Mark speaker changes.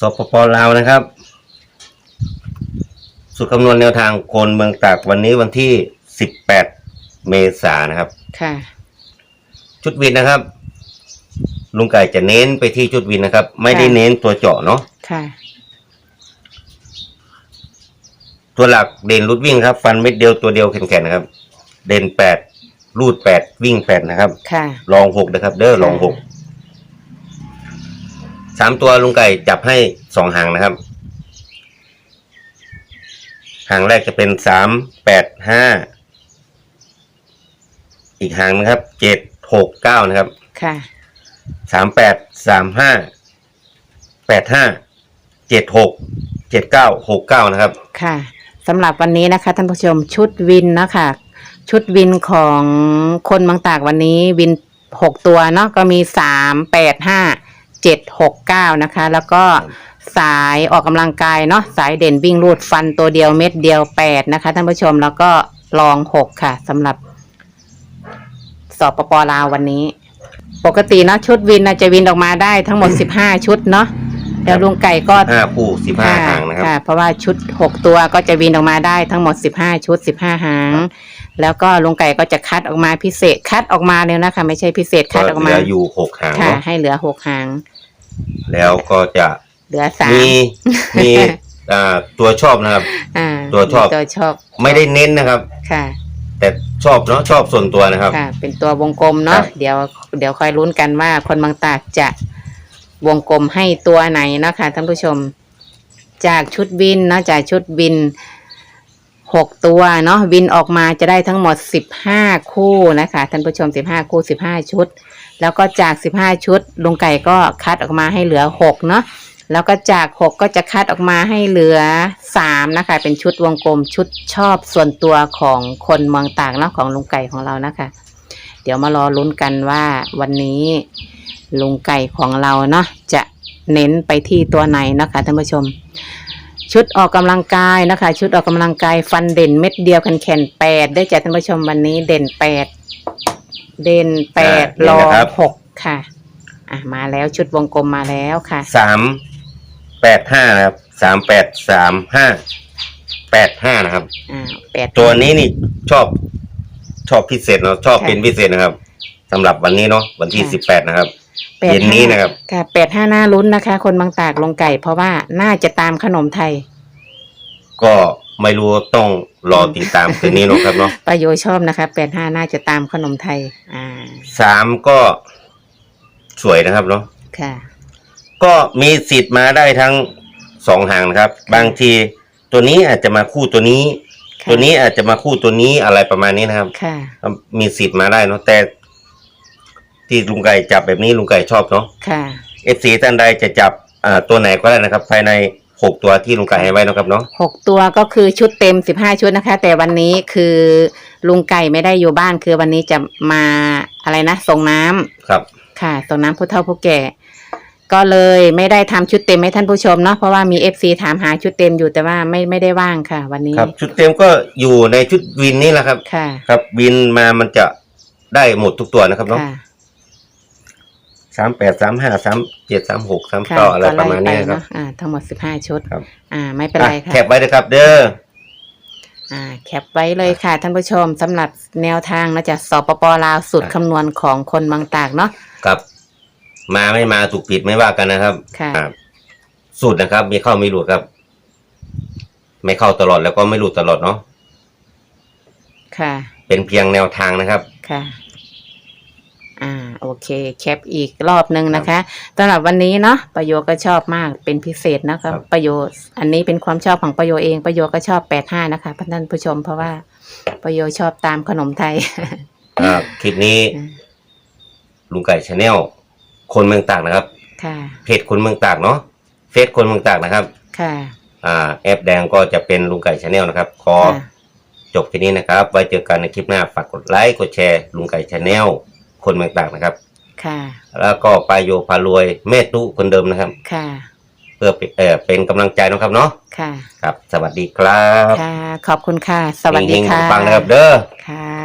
Speaker 1: สปปลาวนะครับ สุดคำนวณแนวทางคนเมืองตากวันนี้วันที่18เมษายนนะครับ
Speaker 2: ค่ะ
Speaker 1: ชุดวินนะครับ ลุงไก่จะเน้นไปที่ชุดวินนะครับ ไม่ได้
Speaker 2: ค่ะ
Speaker 1: เน้นตัวเจาะเนาะ
Speaker 2: ค่ะ
Speaker 1: ตัวหลักเด่นรุดวิ่งครับ ฟันเม็ดเดียวตัวเดียวแข็งๆนะครับ เด่นแปดรูดแปดวิ่งแปดนะครับ
Speaker 2: ค่ะ
Speaker 1: ลองหกนะครับ เด้อลองหก สามตัวลุงไก่จับให้สองหางนะครับ หางแรกจะเป็นสามแปดห้าอีกหางนะครับเจ็ดหกเก้านะครับ
Speaker 2: ค่ะ
Speaker 1: สามแปดสามห้าแปดห้าเจ็ดหกเจ็ดเก้าหกเก้านะครับ
Speaker 2: ค่ะสำหรับวันนี้นะคะท่านผู้ชมชุดวินเนาะคะชุดวินของคนบางตากวันนี้วินหกตัวเนาะก็มีสามแปดห้า เจ็ดหกเก้านะคะ แล้วก็สายออกกำลังกายเนาะสายเด่นวิ่งรูดฟันตัวเดียวเม็ดเดียวแปดนะคะท่านผู้ชมแล้วก็ลองหกค่ะสำหรับสอบปปลาววันนี้ ปกติเนาะชุดวินน่ะจะวินออกมาได้ทั้งหมดสิบห้าชุดเนาะแล้วลุงไก่ก็
Speaker 1: ห้าคู่สิบห้าหางนะครับ
Speaker 2: ค่ะเพราะว่าชุดหกตัวก็จะวินออกมาได้ทั้งหมดสิบห้าชุดสิบห้าหาง แล้วก็ลุงไก่ก็จะคัดออกมาพิเศษคัดออกมาเลยนะคะ ไม่ใช่พิเศษคัดออก
Speaker 1: เห
Speaker 2: มา
Speaker 1: ลืออยู่หกหาง
Speaker 2: ค่ะ
Speaker 1: เนาะ
Speaker 2: ให้เหลือหกหาง
Speaker 1: แล้วก็จะ
Speaker 2: เหลือสาม
Speaker 1: มีมีอ่าตัวชอบนะครับ
Speaker 2: อ่า
Speaker 1: ตัวชอบ
Speaker 2: มีตัวชอบ
Speaker 1: ไม่ได้เน้นนะครับ
Speaker 2: ค่ะ
Speaker 1: แต่ชอบเนาะชอบส่วนตัวนะครับ
Speaker 2: ค่ะ เป็นตัววงกลมเนาะ
Speaker 1: ครับ
Speaker 2: เดี๋ยวเดี๋ยวคอยลุ้นกันว่าคนบางตากจะวงกลมให้ตัวไหนเนาะค่ะท่านผู้ชม จากชุดบินเนาะจากชุดบินหกตัวเนาะบินออกมาจะได้ทั้งหมดสิบห้าคู่นะคะท่านผู้ชมสิบห้าคู่สิบห้าชุด แล้วก็จากสิบห้าชุดลุงไก่ก็คัดออกมาให้เหลือหกเนาะแล้วก็จากหกก็จะคัดออกมาให้เหลือสามนะคะ เป็นชุดวงกลมชุดชอบส่วนตัวของคนเมืองตากเนาะของลุงไก่ของเรานะคะ เดี๋ยวมารอลุ้นกันว่าวันนี้ลุงไก่ของเราเนาะจะเน้นไปที่ตัวไหนนะคะท่านผู้ชม ชุดออกกำลังกายนะคะ ชุดออกกำลังกายฟันเด่นเม็ดเดียวแข็งแข็งแปดได้จากท่านผู้ชมวันนี้เด่นแปด เด่นแปด
Speaker 1: อ่าเด่น
Speaker 2: รอง
Speaker 1: นะครับ
Speaker 2: หกค่ะ อะมาแล้วชุดวงกลมมาแล้วค่ะ
Speaker 1: สามแปดห้านะครับสามแปดสามห้าแปดห้านะครับ
Speaker 2: อ่าแปด
Speaker 1: ตัวนี้นี่ชอบชอบพิเศษเนาะชอบ
Speaker 2: ค่ะ
Speaker 1: เป็นพิเศษนะครับสำหรับวันนี้เนาะวันที่
Speaker 2: ค่ะ
Speaker 1: สิบแปดนะครับ
Speaker 2: แปด
Speaker 1: เย็นนี้นะครับ
Speaker 2: ค่ะแปดห้าหน้าลุ้นนะคะ คนบางตากลงไก่ เพราะว่าน่าจะตามขนมไทย
Speaker 1: ก็ ไม่รู้ต้องรอติดตามคืนนี้เนาะครับเนาะ
Speaker 2: ประโยชน์ชอบนะคะแปดห้าน่าจะตามขนมไทย อ่า
Speaker 1: สามก็สวยนะครับเนาะ
Speaker 2: ค่ะ
Speaker 1: ก็มีสิทธิ์มาได้ทั้งสองหางนะครับ บางทีตัวนี้อาจจะมาคู่ตัวนี้
Speaker 2: ค่ะ
Speaker 1: ตัวนี้อาจจะมาคู่ตัวนี้อะไรประมาณนี้นะครับ
Speaker 2: ค่ะ
Speaker 1: มีสิทธิ์มาได้เนาะแต่ ที่ลุงไก่จับแบบนี้ลุงไก่ชอบเนาะ
Speaker 2: ค่ะ
Speaker 1: เอฟซีท่านใดจะจับอ่าตัวไหนก็ได้นะครับ ภายใน หกตัวที่ลุงไก่ให้ไว้นะครับเนาะ
Speaker 2: หกตัวก็คือชุดเต็มสิบห้าชุดนะคะ แต่วันนี้คือลุงไก่ไม่ได้อยู่บ้านคือวันนี้จะมาอะไรนะส่งน้ำ
Speaker 1: ครับ
Speaker 2: ค่ะส่งน้ำผู้เฒ่าผู้แก่ ก็เลยไม่ได้ทำชุดเต็มให้ท่านผู้ชมเนาะเพราะว่ามีเอฟซีถามหาชุดเต็มอยู่แต่ว่าไม่ไม่ได้ว่างค่ะ วันนี้
Speaker 1: ครับ ชุดเต็มก็อยู่ในชุดวินนี่แหละครับ
Speaker 2: ค่ะ
Speaker 1: ครับวินมามันจะได้หมดทุกตัวนะครับเนาะ
Speaker 2: ค่ะ
Speaker 1: สามแปดสามห้าสามเจ็ดสามหกสาม
Speaker 2: ค่ะ
Speaker 1: เก้าอะไร
Speaker 2: ก็
Speaker 1: ประ
Speaker 2: ไล่
Speaker 1: มาณ
Speaker 2: ไป
Speaker 1: นี้ครับ
Speaker 2: เนาะอ่าทั้งหมดสิบห้าชุด
Speaker 1: ครับ
Speaker 2: อ่า ไม่เป็นไร
Speaker 1: อะ
Speaker 2: ค่ะ
Speaker 1: แคปไว้นะครับ เด้อ
Speaker 2: อ่าแคปไว้เลยค่ะท่านผู้ชมสำหรับแนวทางนะจ๊ะสปปลาวสูตร
Speaker 1: ครับ
Speaker 2: คำนวณของคนบางตากเนาะ
Speaker 1: ครับ มาไม่มาถูกผิดไม่ว่ากันนะครับ
Speaker 2: ค่ะ
Speaker 1: อ่าสูตรนะครับ มีเข้ามีหลุดครับ ไม่เข้าตลอดแล้วก็ไม่หลุดตลอดเนาะ
Speaker 2: ค่ะ
Speaker 1: เป็นเพียงแนวทางนะครับ
Speaker 2: ค่ะอ่า โอเค แคปอีกรอบหนึ่งนะคะสำหรับวันนี้เนาะประโยชน์ก็ชอบมากเป็นพิเศษนะคะ
Speaker 1: ครับ
Speaker 2: ประโยชน์อันนี้เป็นความชอบของประโยชน์เองประโยชน์ก็ชอบแปดห้านะคะท่านผู้ชมเพราะว่าประโยชน์ชอบตามขนมไทย
Speaker 1: อ่าคลิปนี้
Speaker 2: อืม
Speaker 1: ลุงไก่ชาแนลคนเมืองตากนะครับ
Speaker 2: ค่ะ
Speaker 1: เพจคนเมืองตากเนาะเฟซคนเมืองตากนะครับ
Speaker 2: ค่ะ
Speaker 1: อ่า แอปแดงก็จะเป็นลุงไก่ชาแนลนะครับขอ
Speaker 2: ค่ะ
Speaker 1: จบที่นี้นะครับ ไว้เจอกันในคลิปหน้า ฝากกดไลค์ กดแชร์ ลุงไก่ชาแนล คนเมืองตากนะครับ
Speaker 2: ค่ะ
Speaker 1: แล้วก็ปายโยพารวยแม่ตู้คนเดิมนะครับ
Speaker 2: ค่ะ
Speaker 1: เพื่อเป็นเออเป็นกำลังใจนะครับเนาะ
Speaker 2: ค่ะ
Speaker 1: ครับ สวัสดีครับ
Speaker 2: ค่ะ ขอบคุณค่ะ สวัสดี
Speaker 1: เฮงๆ
Speaker 2: ค่ะ
Speaker 1: ปังๆนะครับเด้อ
Speaker 2: ค่ะ